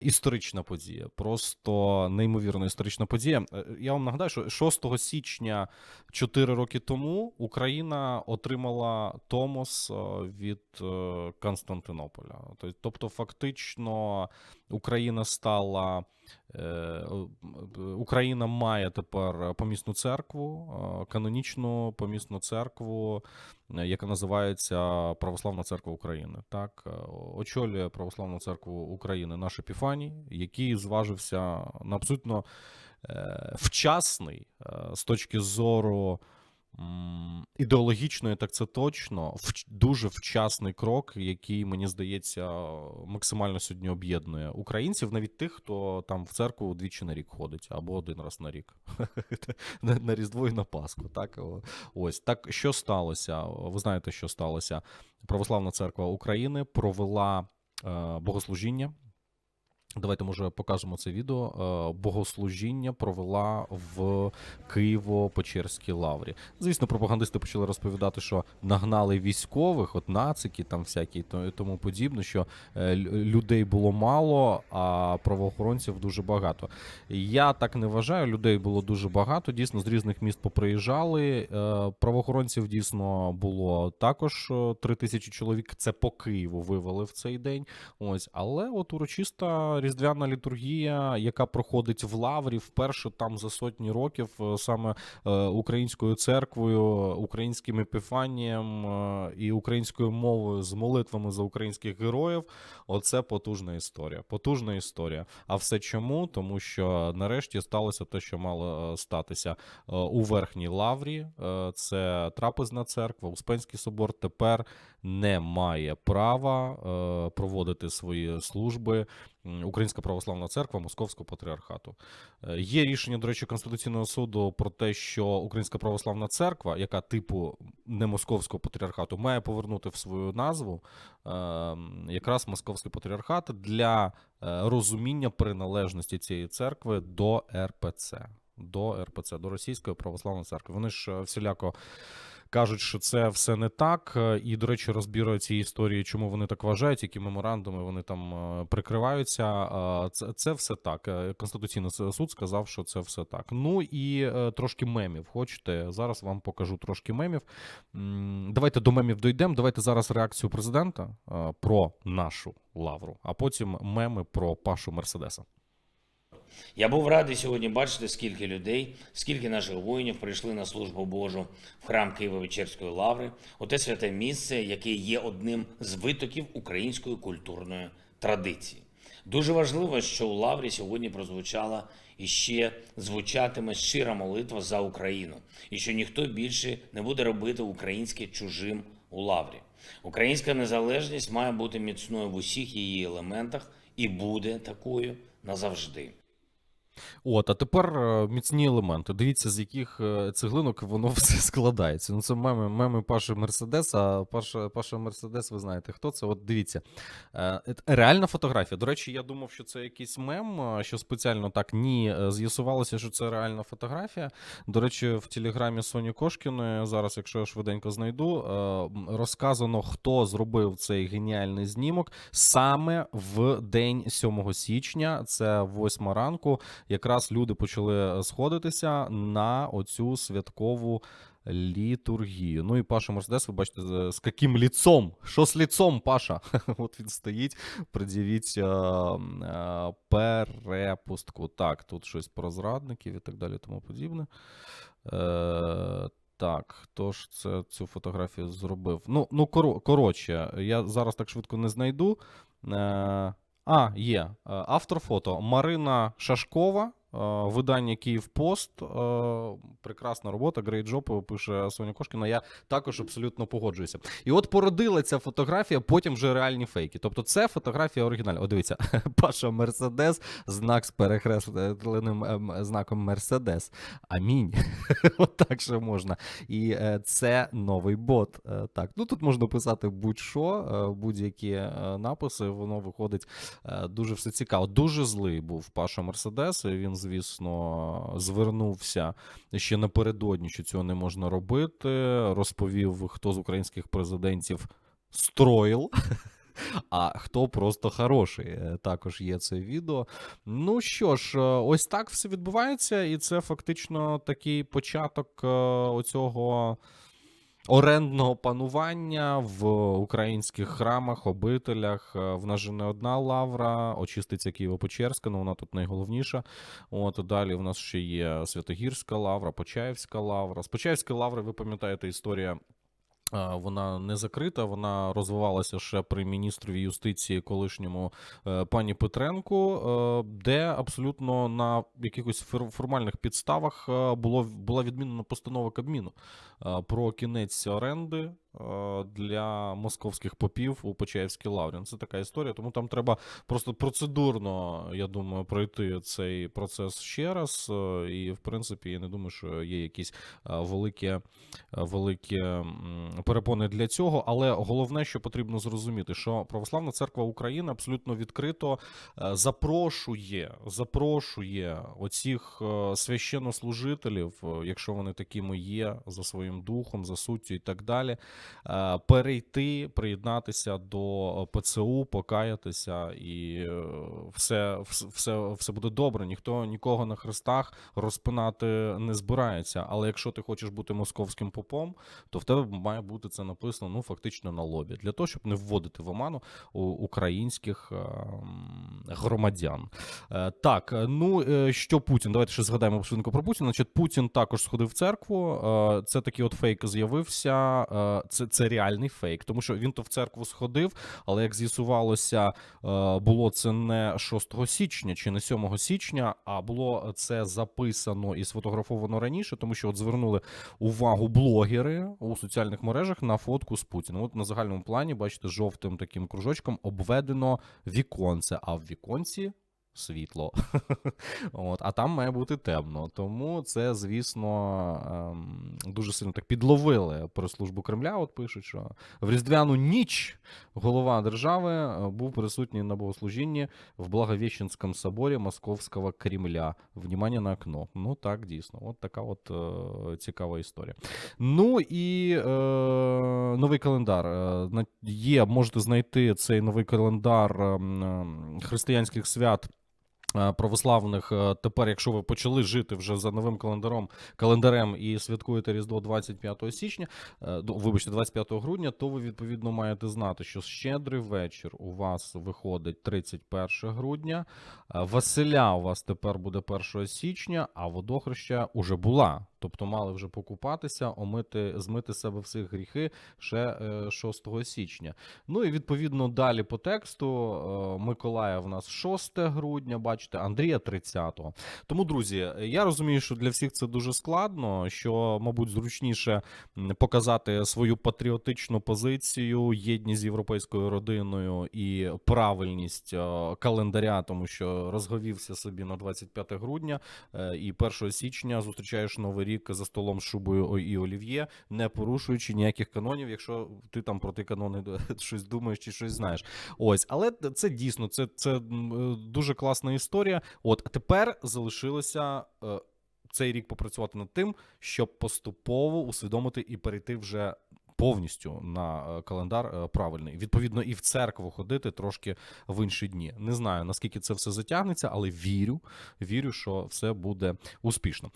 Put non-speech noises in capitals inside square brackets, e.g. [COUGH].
Історична подія, просто неймовірно історична подія. Е, Я вам нагадаю, що 6 січня 4 роки тому Україна отримала Томос е, від е, Константинополя. Тобто, фактично, Україна стала. Е, Україна має тепер помісну церкву, е, канонічну помісну церкву, е, яка називається Православна церква України. Так, очолює Православну церкву України наш Епіфаній, який зважився на абсолютно вчасний з точки зору ідеологічної, так це точно, вч- дуже вчасний крок, який, мені здається, максимально сьогодні об'єднує українців, навіть тих, хто там в церкву двічі на рік ходить, або один раз на рік. [LAUGHS] на Різдво і на Пасху. Так, ось так, що сталося? Ви знаєте, що сталося? Православна церква України провела е, богослужіння. Давайте, може, покажемо це відео. Е, Богослужіння провела в Києво-Печерській лаврі. Звісно, пропагандисти почали розповідати, що нагнали військових, от нацики, там всякі і тому подібне, що е, людей було мало, а правоохоронців дуже багато. Я так не вважаю. Людей було дуже багато. Дійсно, з різних міст поприїжджали. Е, Правоохоронців дійсно було також три тисячі чоловік. Це по Києву вивели в цей день. Ось, але от урочиста різдвяна літургія, яка проходить в Лаврі, вперше там за сотні років, е, саме е, українською церквою, українським епіфанієм е, і українською мовою з молитвами за українських героїв. Оце потужна історія. Потужна історія. А все чому? Тому що нарешті сталося те, що мало статися у верхній лаврі. Це трапезна церква, Успенський собор тепер не має права проводити свої служби. Українська православна церква Московського патріархату. Е, Є рішення, до речі, Конституційного суду про те, що Українська православна церква, яка типу не Московського патріархату, має повернути в свою назву е, якраз Московський патріархат для е, розуміння приналежності цієї церкви до РПЦ. До РПЦ, до Російської православної церкви. Вони ж всіляко кажуть, що це все не так. е, І, до речі, розбір цієї історії, чому вони так вважають, які меморандуми вони там е, прикриваються. е, Це, це все так. Конституційний суд сказав, що це все так. Ну і трошки мемів. Хочете? Зараз вам покажу трошки мемів. Давайте до мемів дійдемо. Давайте зараз реакцію президента про нашу лавру, а потім меми про Пашу Мерседеса. Я був радий сьогодні бачити, скільки людей, скільки наших воїнів прийшли на службу Божу в храм Києво-Печерської лаври, у те святе місце, яке є одним з витоків української культурної традиції. Дуже важливо, що у лаврі сьогодні прозвучала і ще звучатиме щира молитва за Україну, і що ніхто більше не буде робити українське чужим у лаврі. Українська незалежність має бути міцною в усіх її елементах і буде такою назавжди. От, а тепер е, міцні елементи. Дивіться, з яких е, цеглинок воно [LAUGHS] все складається. Ну, це меми, меми Паші Мерседес, а Паша, Паша Мерседес, ви знаєте, хто це? От дивіться. Е, Реальна фотографія. До речі, я думав, що це якийсь мем, що спеціально так ні. З'ясувалося, що це реальна фотографія. До речі, в телеграмі Соні Кошкіної, зараз, якщо я швиденько знайду, розказано, хто зробив цей геніальний знімок саме в день 7 січня, це 8 ранку якраз люди почали сходитися на оцю святкову літургію. Ну і Паша Мерседес, ви бачите, з- яким ліцом? Що з ліцом, Паша? [LAUGHS] От він стоїть, пред'явіть е, е, перепустку. Так, тут щось про зрадників і так далі, тому подібне. Е, так, хто ж це цю фотографію зробив? Ну, ну коротше, я зараз так швидко не знайду. Е, а, є. Е, Автор фото Марина Шашкова, видання Київпост. Е, Прекрасна робота, Job, пише Соня Кошкіна. Я також абсолютно погоджуюся. І от породила ця фотографія, потім вже реальні фейки. Тобто, це фотографія оригінальна. О, дивіться, [LAUGHS] Паша Мерседес, знак з перекресленим ем, знаком Мерседес. Амінь. [LAUGHS] От так ще можна. І е, це новий бот. Е, так, ну тут можна писати будь-що, е, будь-які е, написи, воно виходить е, дуже все цікаво. Дуже злий був Паша Мерседес. Він, звісно, звернувся ще напередодні, що цього не можна робити. Розповів, хто з українських президентів строїл. [LAUGHS] а хто просто хороший. Е, Також є це відео. Ну що ж, е, ось так все відбувається, і це фактично такий початок е, оцього. Орендного панування в українських храмах, обителях. Е, В нас же не одна лавра, очиститься Києво-Печерська, ну вона тут найголовніша. От далі в нас ще є Святогірська лавра, Почаївська лавра. З Почаївської лаври, ви пам'ятаєте, історія. Вона не закрита, вона розвивалася ще при міністрові юстиції колишньому е, пані Петренку, е, де абсолютно на якихось фор- формальних підставах е, було була відмінена постанова Кабміну про кінець оренди для московських попів у Почаївській лаврі. Це така історія, тому там треба просто процедурно, я думаю, пройти цей процес ще раз. е, І, в принципі, я не думаю, що є якісь е, великі, е, великі перепони для цього. Але головне, що потрібно зрозуміти, що Православна церква України абсолютно відкрито е, запрошує, запрошує оцих е, священнослужителів, е, якщо вони такими є, за своїм духом, за суттю і так далі, е, перейти, приєднатися до ПЦУ, покаятися, і е, все, все, все буде добре. Ніхто нікого на хрестах розпинати не збирається. Але якщо ти хочеш бути московським попом, то в тебе має бути це написано ну фактично на лобі, для того, щоб не вводити в оману українських е, громадян. Е, Так, е, ну е, що Путін? Давайте ще згадаємо швидко про Путіна. Значить, Путін також сходив в церкву. Е, Це такий от фейк з'явився. Це, це реальний фейк, тому що він то в церкву сходив, але як з'ясувалося, е, було це не 6 січня чи не 7 січня, а було це записано і сфотографовано раніше, тому що от звернули увагу блогери у соціальних мережах на фотку з Путіним. От на загальному плані, бачите, жовтим таким кружочком обведено віконце, а в віконці. Світло, [LAUGHS] от, а там має бути темно. Тому це, звісно, ем, дуже сильно так підловили про службу Кремля. От пишуть, що в Різдвяну ніч голова держави е, був присутній на богослужінні в Благовещенському соборі Московського Кремля. Внимание на окно. Ну так, дійсно, от така от е, цікава історія. Ну і е, новий календар. Е, є, можете знайти цей новий календар ем, ем, християнських свят. Е, Православних е, тепер, якщо ви почали жити вже за новим календаром календарем і святкуєте Різдво 25 січня, е, вибачте, 25 грудня, то ви відповідно маєте знати, що щедрий вечір у вас виходить 31 грудня, Василя у вас тепер буде 1 січня, а водохреща уже була. Тобто мали вже покупатися, омити, змити себе всі гріхи ще е, 6 січня. Ну і відповідно далі по тексту е, Миколая в нас 6 грудня, бачите, Андрія 30-го. Тому, друзі, я розумію, що для всіх це дуже складно, що, мабуть, зручніше показати свою патріотичну позицію, єдність з європейською родиною і правильність е, календаря, тому що розговівся собі на 25 грудня е, і 1 січня зустрічаєш новий рік за столом з шубою і олів'є, не порушуючи ніяких канонів, якщо ти там про ті канони [LAUGHS] щось думаєш чи щось знаєш. Ось, але це дійсно це, це е, дуже класна історія. От, тепер залишилося. е, Цей рік попрацювати над тим, щоб поступово усвідомити і перейти вже повністю на е, календар е, правильний. Відповідно, і в церкву ходити трошки в інші дні. Не знаю наскільки це все затягнеться, але вірю, вірю, що все буде успішно.